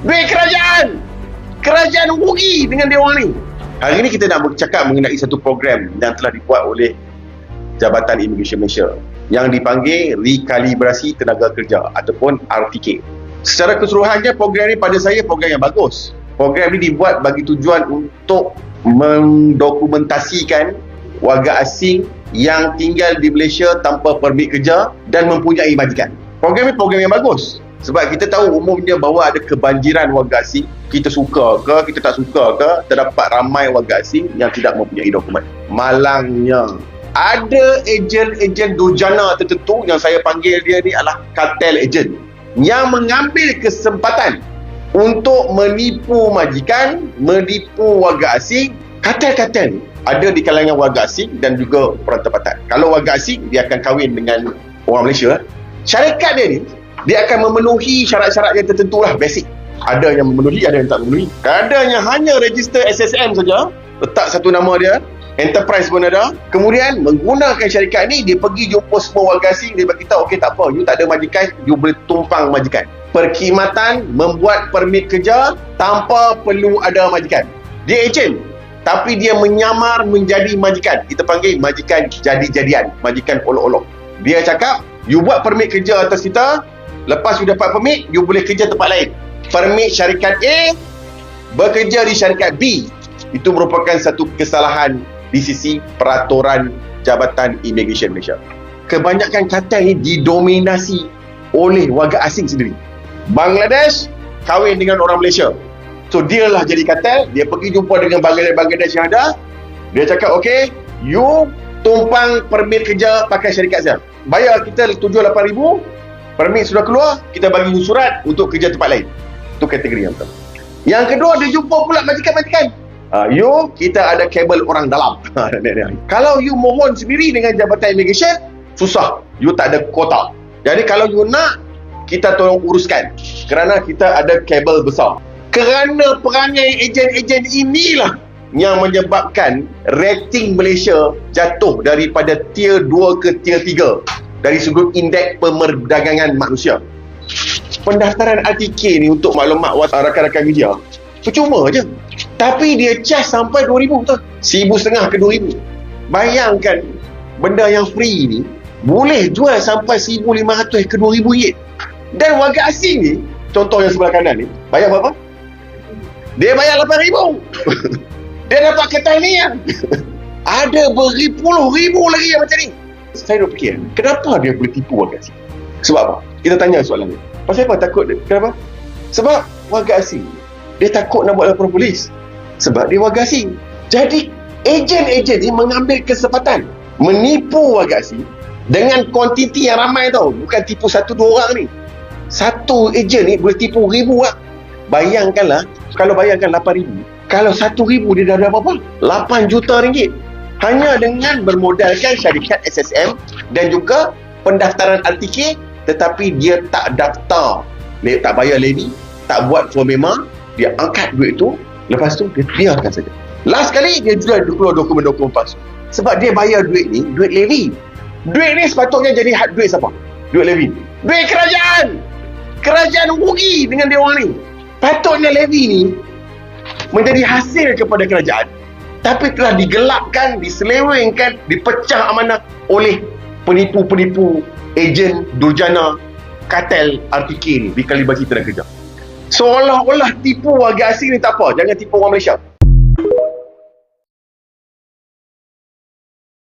Duit kerajaan. Kerajaan rugi dengan dia orang ni. Hari ni kita nak bercakap mengenai satu program yang telah dibuat oleh Jabatan Immigration Malaysia yang dipanggil Rekalibrasi Tenaga Kerja ataupun RTK. Secara keseluruhannya program ini pada saya program yang bagus. Program ini dibuat bagi tujuan untuk mendokumentasikan warga asing yang tinggal di Malaysia tanpa permit kerja dan mempunyai majikan. Program ini program yang bagus. Sebab kita tahu umumnya bahawa ada kebanjiran warga asing. Kita suka ke, kita tak suka ke, terdapat ramai warga asing yang tidak mempunyai dokumen. Malangnya, ada ejen-ejen durjana tertentu yang saya panggil dia ni adalah kartel ejen yang mengambil kesempatan untuk menipu majikan, menipu warga asing, kartel-kartel ada di kalangan warga asing dan juga orang tempatan. Kalau warga asing, dia akan kahwin dengan orang Malaysia. Syarikat dia ni, dia akan memenuhi syarat-syarat yang tertentu lah, basic. Ada yang memenuhi, ada yang tak memenuhi. Kadangnya hanya register SSM saja, letak satu nama dia, enterprise pun ada. Kemudian menggunakan syarikat ni, dia pergi jumpa semua warga asing, dia bagi tahu, okey tak apa, you tak ada majikan, you boleh tumpang majikan. Perkhidmatan membuat permit kerja tanpa perlu ada majikan. Dia agent, tapi dia menyamar menjadi majikan. Kita panggil majikan jadi-jadian, majikan olok-olok. Dia cakap, you buat permit kerja atas kita, lepas you dapat permit, you boleh kerja tempat lain. Permit syarikat A, bekerja di syarikat B. Itu merupakan satu kesalahan di sisi peraturan Jabatan Immigration Malaysia. Kebanyakan kartel ini didominasi oleh warga asing sendiri. Bangladesh kahwin dengan orang Malaysia. So dia lah jadi kartel, dia pergi jumpa dengan Bangladesh yang ada. Dia cakap, okay, you tumpang permit kerja pakai syarikat saya. Bayar kita 7-8 ribu, permit sudah keluar, kita bagi surat untuk kerja tempat lain. Itu kategori yang pertama. Yang kedua, dia jumpa pula majikan-majikan. Uh, you, kita ada kabel orang dalam. kalau you mohon sendiri dengan Jabatan Immigration, susah. You tak ada kota. Jadi kalau you nak, kita tolong uruskan. Kerana kita ada kabel besar. Kerana perangai ejen-ejen inilah yang menyebabkan rating Malaysia jatuh daripada tier 2 ke tier 3 dari sudut indeks pemerdagangan manusia. Pendaftaran RTK ni untuk maklumat rakan-rakan media percuma je. Tapi dia charge sampai 2000 tu. 1000 setengah ke 2000. Bayangkan benda yang free ni boleh jual sampai 1500 ke 2000 ringgit. Dan warga asing ni, contoh yang sebelah kanan ni, bayar berapa? Dia bayar 8000. dia dapat kertas ni yang ada berpuluh ribu lagi yang macam ni. Saya duk fikir, kenapa dia boleh tipu warga asing? Sebab apa? Kita tanya soalan ni. Pasal apa takut dia? Kenapa? Sebab warga asing dia takut nak buat laporan polis sebab dia warga asing jadi ejen-ejen ni mengambil kesempatan menipu warga asing dengan kuantiti yang ramai tau bukan tipu satu dua orang ni satu ejen ni boleh tipu ribu lah bayangkanlah kalau bayangkan 8 ribu kalau satu ribu dia dah ada berapa 8 juta ringgit hanya dengan bermodalkan syarikat SSM dan juga pendaftaran RTK tetapi dia tak daftar. Dia tak bayar levy tak buat formema dia angkat duit tu lepas tu dia biarkan saja. Last kali dia jual keluar dokumen-dokumen palsu. Sebab dia bayar duit ni duit levy duit ni sepatutnya jadi hak duit siapa? Duit levy duit kerajaan! Kerajaan rugi dengan dia orang ni. Patutnya levy ni menjadi hasil kepada kerajaan tapi telah digelapkan diselewengkan dipecah amanah oleh penipu-penipu ejen durjana kartel RTK ni di Kalibasi Tenaga Kerja. Seolah-olah tipu warga asing ni tak apa. Jangan tipu orang Malaysia